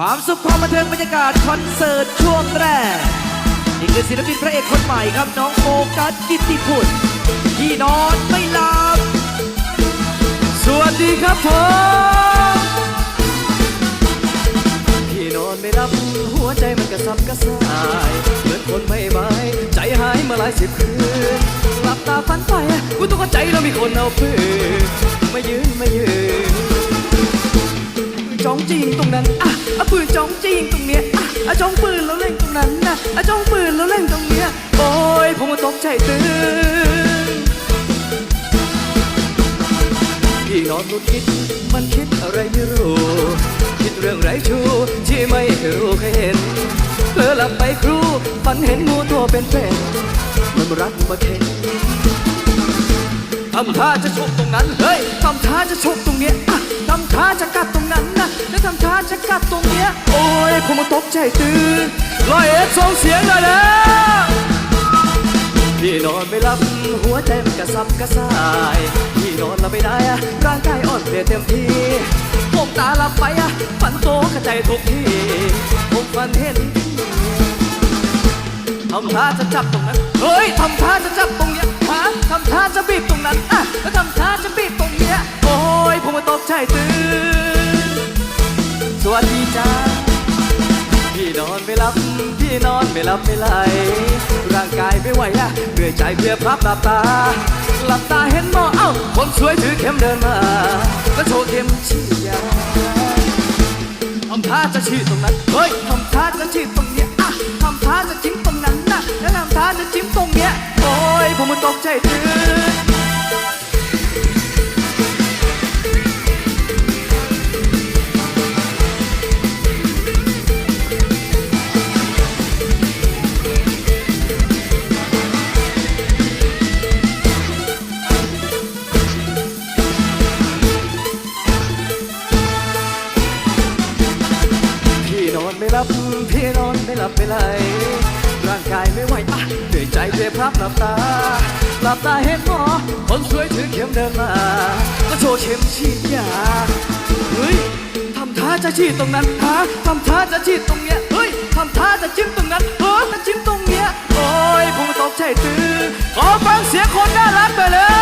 ความสุขความบันเทิงบรรยากาศคอนเสิร์ตช่วงแรก นี่คือศิลปินพระเอกคนใหม่ครับน้องโฟกัสกิตติพุทธที่นอนไม่หลับสวัสดีครับผมพี่นอนไม่หลับหัวใจมันกระสับกระส่ายเหมือนคนไม่บายใจหายมาหลายสิบคืนหลับตาฝันไปกูต้องเข้าใจแล้วมีคนเอาปืนมายืนมายืนปืน จ้องจริงตรงนั้นอะเอะปืนจ้องจริงตรงเนี้ยอะเอะจ้องปืนแล้วเล่นตรงนั้นนะเอะจ้องปืนแล้วเล่นตรงเนี้ยโอ้ยผมก็ตกใจตื่นพี่นอนหงุดหงิดมันคิดอะไรไม่รู้ คิดเรื่องไรชูที่ไม่รู้เคยเห็นเผลอหลับไปครูฝันเห็นงูตัวเป็นๆมันรักมาเข็นทำท่าจะฉกตรงนั้นเฮ้ยทำท่าจะฉกตรงเนี้ยอะทำท่าจะกัด ทำท่าจะกัดตรงเนี้ย โอ้ยผมมันตกใจตื่นลอยเอ็ดส่งเสียงเลยนะพี่นอนไม่หลับหัวใจมันกระสับกระส่าย พี่นอนหลับไม่ได้อะร่างกายอ่อนเพลียเต็มที่ผมตาหลับไปอะฝันโตกระใจทุกทีผมฝันเห็นทำท่าจะจับตรงนั้น เฮ้ยทำท่าจะจับตรงเนี้ยฮะทำท่าจะบีบตรงนั้นอะแล้วทำท่าจะบีบตรงเนี้ย โอ้ยผมมาตกใจตื่น วัสดีจ้าพี่นอนไม่หลับ พี่นอนไม่หลับไม่ไหล ร่างกายไม่ไหวอะเหนื่อยใจเพลียพลับหลับตา หลับตาเห็นหมอเอ้า คนสวยถือเข็มเดินมา ก็โชว์เข็มฉีดยาทำท่าจะฉีดตรงนั้น เฮ้ยทำท่าจะฉีดตรงเนี้ยอะทำท่าจะจิ้มตรงนั้นนะแล้วทำท่าจะจิ้มตรงเนี้ย โอ้ยผมมันตกใจตื่น อนไม่หลับพี่นอนไม่หลับไม่ไหลร่างกายไม่ไหวอะเหนื่อยใจเพียพรับหลับตาหลับตาเห็นหมอคนสวยถือเข็มเดินมาก็โชว์เข็มฉีดยาเฮ้ยทำท่าจะฉีดตรงนั้นฮะทำท่าจะฉีดตรงเนี้ยเฮ้ยทำท่าจะจิ้มตรงนั้นเฮ้ยจิ้มตรงเนี้ยโอ้ยผมตกใจตื่นขอฟังเสียงคนน่ารักไปเลย